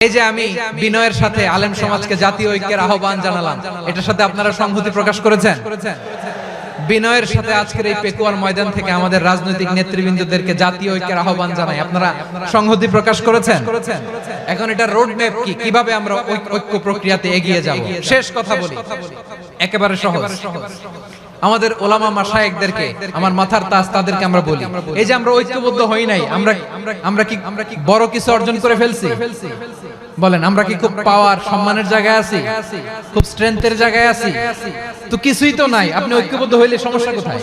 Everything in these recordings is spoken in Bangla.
এই যে আমি বিনয়ের সাথে আলেম সমাজকে জাতীয় ঐক্যের আহ্বান জানালাম, এটার সাথে আপনারা সংহতি প্রকাশ করেছেন? বিনয়ের সাথে আজকের এই পেকুয়ার ময়দান থেকে আমাদের রাজনৈতিক নেতৃবৃন্দদেরকে জাতীয় ঐক্যের আহ্বান জানাই। আপনারা সংহতি প্রকাশ করেছেন? এখন এটা রোড ম্যাপ কি? কীভাবে আমরা ঐক্য প্রক্রিয়াতে এগিয়ে যাব? শেষ কথা বলি। একেবারে সহজ। আমাদের ওলামা মাসায়েকদেরকে আমার মাথার তাস তাদেরকে আমরা বলি। এই যে আমরা ঐক্যবদ্ধ হই নাই, আমরা আমরা কি আমরা কি বড় কিছু অর্জন করে ফেলছি? বলেন, আমরা কি খুব পাওয়ার, সম্মানের জায়গায় আছি? খুব স্ট্রেংথের জায়গায় আছি? তো কিছুই তো নাই, আপনি ঐক্যবদ্ধ হইলে সমস্যা কোথায়?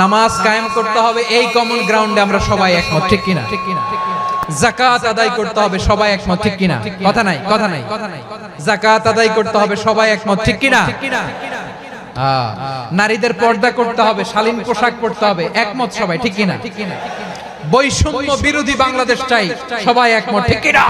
নামাজ কায়েম করতে হবে, এই কমন গ্রাউন্ডে আমরা সবাই একমত, ঠিক কিনা? জাকাত আদায় করতে হবে, সবাই একমত, ঠিক কিনা? কথা নাই কথা নাই। জাকাত আদায় করতে হবে, সবাই একমত, ঠিক কিনা? নারীদের পর্দা করতে হবে, শালীন পোশাক পরতে হবে, একমত সবাই, ঠিক কিনা? বৈষম্য বিরোধী বাংলাদেশ চাই, সবাই একমত, ঠিক কিনা?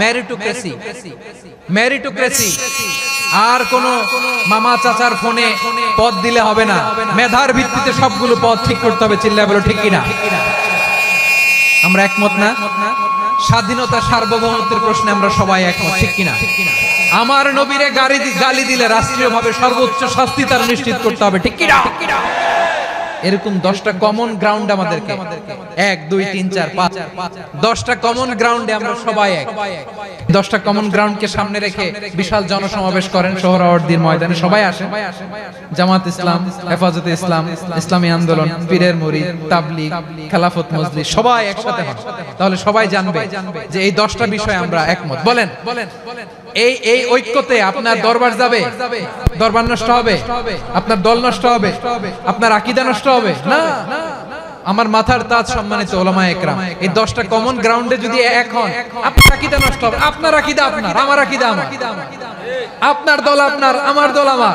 ম্যারিটোক্রেসি ম্যারিটোক্রেসি আর কোন মামা চাচার ফোনে পদ দিলে হবে না। মেধার ভিত্তিতে সবগুলো পদ ঠিক করতে হবে চিল্লা বলো, ঠিক কিনা? আমরা একমত না? স্বাধীনতা সার্বভৌমত্বের প্রশ্নে আমরা সবাই একমত, ঠিক কিনা? আমার নবীরে গাড়ি গালি দিলে রাষ্ট্রীয়ভাবে সর্বোচ্চ শাস্তি তার নিশ্চিত করতে হবে, ঠিক কিনা? এরকম দশটা কমন গ্রাউন্ড আমাদেরকে। এক, দুই, তিন, চার, পাঁচ। দশটা কমন গ্রাউন্ডে আমরা সবাই এক। দশটা কমন গ্রাউন্ডকে সামনে রেখে বিশাল জনসমাবেশ করেন সোহরাওয়ার্দীর ময়দানে। সবাই আসে জামাত ইসলাম, হেফাজতে ইসলাম, ইসলামী আন্দোলন, পীরের মুড়ি, তাবলিগ, খেলাফত মজলিস, সবাই একসাথে তাহলে সবাই জানবে যে এই দশটা বিষয়ে আমরা একমত। বলেন বলেন বলেন। এই এই ঐক্যতে আপনার দরবার যাবে। দরবার নষ্ট হবে। আপনার দল নষ্ট হবে। আপনার আকিদা নষ্ট হবে। না। আমার মাথার তাজ সম্মানিত ওলামা একরাম। এই দশটা কমন গ্রাউন্ডে যদি এক হন আপনার আকিদা নষ্ট হবে। আপনার আকিদা আপনার আমার আকিদা আমার। আপনার দল আপনার আমার। দল আমার।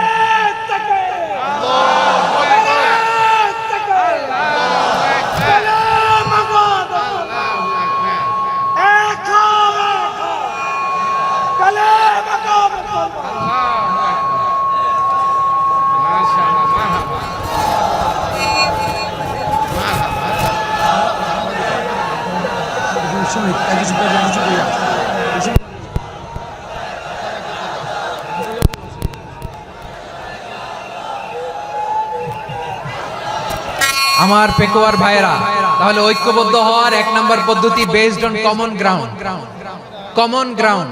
আমার পেকোয়ার ভাইরা তাহলে ঐক্যবদ্ধ হওয়ার এক নম্বর পদ্ধতি based on common ground common ground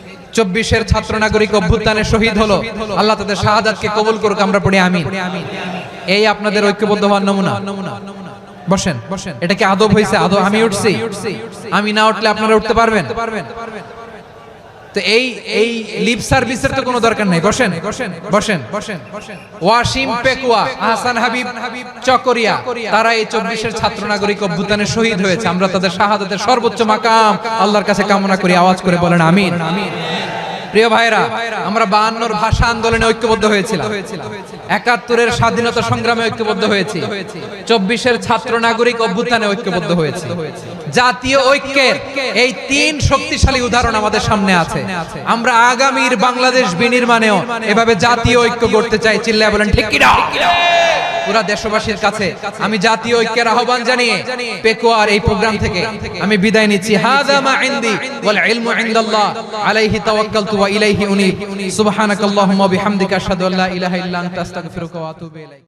চব্বিশের ছাত্র নাগরিক অভ্যুত্থানে শহীদ হলো। আল্লাহ তাদের শাহাদাতকে কবুল করুক, আমরা পড়ি আমিন। এই আপনাদের ঐক্যবদ্ধ হওয়ার নমুনা। বসেন বসেন। এটা কি আদব হয়েছে আদব আমি উঠছি। আমি না উঠলে আপনারা উঠতে পারবেন? তো এই এই লিপ সার্ভিসের তো কোনো দরকার নাই। বসেন বসেন। বসেন ওয়াসিম পেকুয়া, আহসান হাবিব চকরিয়া, তারা এই চব্বিশের ছাত্র নাগরিক অভ্যুত্থানে শহীদ হয়েছে। আমরা তাদের শাহাদাতের সর্বোচ্চ মাকাম আল্লাহর কাছে কামনা করি। আওয়াজ করে বলেন আমিন আমিন। প্রিয় ভাইরা আমরা বায়ান্নর ভাষা আন্দোলনে ঐক্যবদ্ধ হয়েছিলাম। একাত্তরের স্বাধীনতা সংগ্রামে ঐক্যবদ্ধ হয়েছি। চব্বিশের ছাত্র নাগরিক অভ্যুত্থানে ঐক্যবদ্ধ হয়েছে। জাতীয় ঐক্যের এই তিন শক্তিশালী উদাহরণ আমাদের সামনে আছে। আমরা আগামীর বাংলাদেশ বিনির্মাণেও এভাবে জাতীয় ঐক্য করতে চাই, চিল্লায় বলেন, ঠিক কিনা? পুরা দেশবাসীর কাছে, আমি জাতীয় ঐক্যের আহ্বান জানিয়ে পেকুয়ার এই প্রোগ্রাম থেকে আমি বিদায় নিচ্ছি। হাযা মা ইনদি ওয়াল ইলমু ইনদাল্লাহ। আলাইহি তাওয়াক্কালতু ওয়া ইলাইহি উনি সুবহানাকাল্লাহুম্মা বিহামদিকা আশহাদু আল্লা ইলাহা ইল্লা আনতা, আস্তাগফিরুকা ওয়া আতুবু ইলাইক।